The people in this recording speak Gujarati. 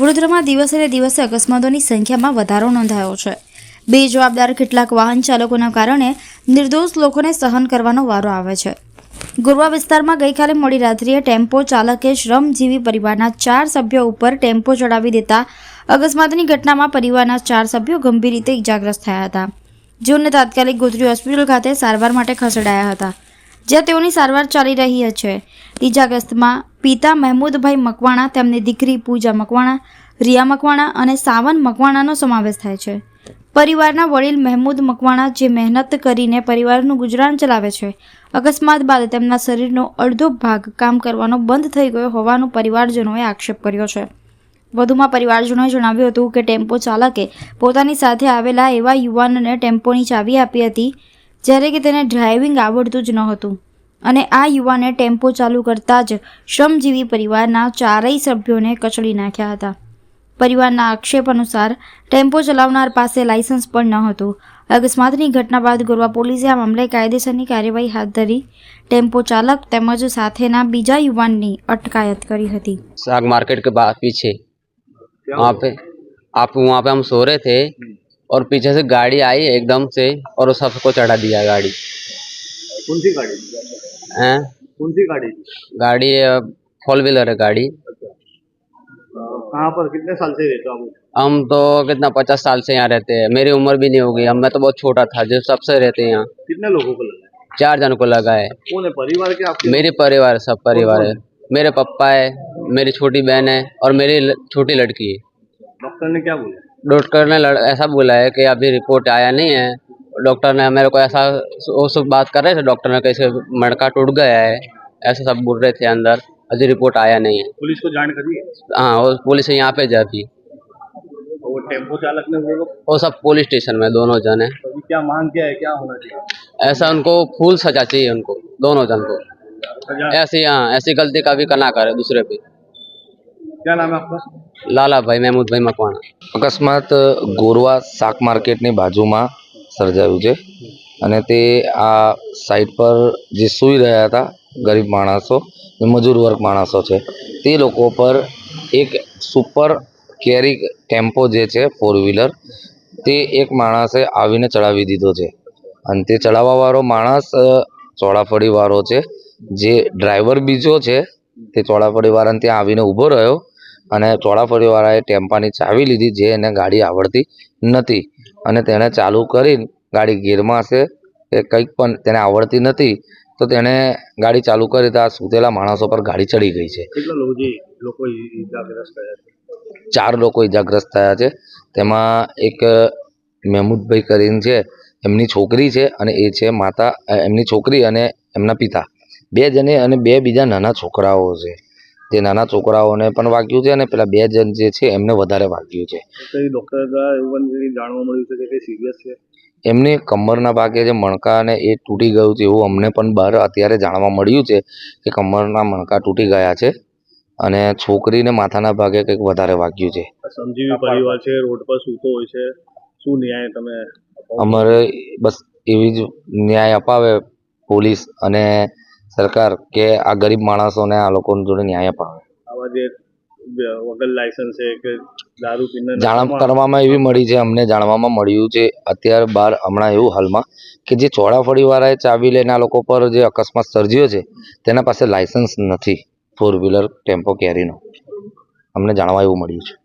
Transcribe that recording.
વડોદરામાં દિવસે ને દિવસે અકસ્માતોની સંખ્યામાં વધારો નોંધાયો છે. બે જવાબદાર કેટલાક વાહન ચાલકોના કારણે નિર્દોષ લોકોને સહન કરવાનો વારો આવે છે. ગોરવા વિસ્તારમાં ગઈકાલે મોડી રાત્રિએ ટેમ્પો ચાલકે શ્રમજીવી પરિવારના ચાર સભ્યો ઉપર ટેમ્પો ચડાવી દેતા અકસ્માતની ઘટનામાં પરિવારના ચાર સભ્યો ગંભીર રીતે ઇજાગ્રસ્ત થયા હતા. જેઓને તાત્કાલિક ગોત્રી હોસ્પિટલ ખાતે સારવાર માટે ખસેડાયા હતા. જ્યાં તેઓની સારવાર ચાલી રહી છે. ઇજાગ્રસ્તમાં પિતા મહેમૂદભાઈ મકવાણા, તેમની દીકરી પૂજા મકવાણા, રિયા મકવાણા અને સાવન મકવાણાનો સમાવેશ થાય છે. પરિવારના વડીલ મહેમૂદ મકવાણા જે મહેનત કરીને પરિવારનું ગુજરાન ચલાવે છે, અકસ્માત બાદ તેમના શરીરનો અડધો ભાગ કામ કરવાનો બંધ થઈ ગયો હોવાનું પરિવારજનોએ આક્ષેપ કર્યો છે. વધુમાં પરિવારજનોએ જણાવ્યું હતું કે ટેમ્પો ચાલકે પોતાની સાથે આવેલા એવા યુવાનને ટેમ્પોની ચાવી આપી હતી, જ્યારે કે તેને ડ્રાઇવિંગ આવડતું જ નહોતું. અને આ યુવાને ટેમ્પો ચાલુ કરતાં જ શ્રમજીવી પરિવારના ચારેય સભ્યોને કચડી નાખ્યા હતા પરિવારના આક્ષેપ અનુસાર ટેમ્પો ચલાવનાર પાસે લાયસન્સ પણ ન હતું અકસ્માતની ઘટના બાદ ગોરવા પોલીસે આ મામલે કાયદેસરની કાર્યવાહી હાથ ધરી ટેમ્પો ચાલક તેમજ સાથેના બીજા યુવાનની અટકાયત કરી હતી साग मार्केट के बाद पीछे वहाँ पे आप वहाँ पे हम सो रहे थे और पीछे से गाड़ी आई एकदम से और वो सबको चढ़ा दिया गाड़ी कौन सी गाड़ी हैं? कौन सी गाड़ी? गाड़ी फोर व्हीलर है गाड़ी। कहाँ पर? कितने साल से रहते हो हम तो कितना पचास साल से यहाँ रहते हैं। मेरी उम्र भी नहीं होगी। हम मैं तो बहुत छोटा था जो सबसे रहते हैं यहाँ। कितने लोगों को लगा है? चार जन को लगा है। कौन है? परिवार के आपके? मेरे परिवार सब परिवार है। मेरे पापा है मेरी छोटी बहन है और मेरी छोटी लड़की है। डॉक्टर ने क्या बोला? डॉक्टर ने ऐसा बोला है कि अभी रिपोर्ट आया नहीं है। डॉक्टर ने मेरे को ऐसा वो सब बात कर रहे थे डॉक्टर ने कैसे मड़का टूट गया है ऐसा सब बोल रहे थे अंदर अभी रिपोर्ट आया नहीं है पुलिस को जान करी है हाँ वो पुलिस यहाँ पे जाती और वो टेम्पो चालक ने वो लोग वो सब पुलिस स्टेशन में दोनों जन है तो अभी क्या मांग क्या है क्या होना चाहिए ऐसा उनको फूल सजा चाहिए उनको दोनों जन को सजा ऐसी हाँ ऐसी गलती कभी का ना करे दूसरे पे क्या नाम है आपका लाला भाई महमूद भाई मकवाना અકસ્માત ગોરવા શાક માર્કેટની બાજુમાં સર્જાયું છે. અને તે આ સાઈડ પર જે સૂઈ રહ્યા હતા ગરીબ માણસો મજૂર વર્ગ માણસો છે. તે લોકો પર એક સુપર કેરી ટેમ્પો જે છે ફોર વ્હીલર તે એક માણસે આવીને ચડાવી દીધો છે. અને તે ચડાવવાવાળો માણસ ચોળાફળીવાળો છે. જે ડ્રાઈવર બીજો છે, તે ચોળાફળીવાળાને ત્યાં આવીને ઊભો રહ્યો અને ચોળાફળીવાળાએ ટેમ્પાની ચાવી લીધી, જે એને ગાડી આવડતી નથી. અને તેણે ચાલુ કરીને ગાડી ગેરમાં હશે કે કંઈક પણ તેને આવડતી નથી તો તેણે ગાડી ચાલુ કરી તો આ સૂતેલા માણસો પર ગાડી ચડી ગઈ છે. ચાર લોકો ઇજાગ્રસ્ત થયા છે. તેમાં એક મહેમૂદભાઈ કરીને છે એમની છોકરી છે અને એ છે માતા એમની છોકરી અને એમના પિતા. બે જણે અને બે બીજા નાના છોકરાઓ છે. જે નાના છોકરાઓને પણ વાગ્યું છે અને પેલા બે જણ જે છે એમને વધારે વાગ્યું છે. ડોક્ટર દ્વારા એવું પણ જાણવા મળ્યું છે કે સિરિયસ છે? એમને કમરના ભાગે જે મણકા અને એ તૂટી ગયું છે એવું અમને પણ બહાર અત્યારે જાણવા મળ્યું છે કે કમરના મણકા તૂટી ગયા છે અને છોકરીને માથાના ભાગે કંઈક વધારે વાગ્યું છે. સમજીવી પરિવાર છે રોડ પર સૂતો હોય છે. શું ન્યાય તમે અમારે બસ એવી જ ન્યાય અપાવે પોલીસ અને સરકાર કે આ ગરીબ માણસોને આ લોકો જોડે ન્યાય અપાવે. આવા જે વગર લાયસન્સ છે કે દારૂ પીને જાણ કરવામાં એવી મળી છે અમને જાણવામાં મળ્યું છે. અત્યારે બાર હમણાં એવું હાલમાં કે જે ચોળાફળીવાળાએ ચાવી લઈને આ લોકો પર જે અકસ્માત સર્જ્યો છે તેના પાસે લાયસન્સ નથી. ફોર વ્હીલર ટેમ્પો કેરીનો અમને જાણવા એવું મળ્યું છે.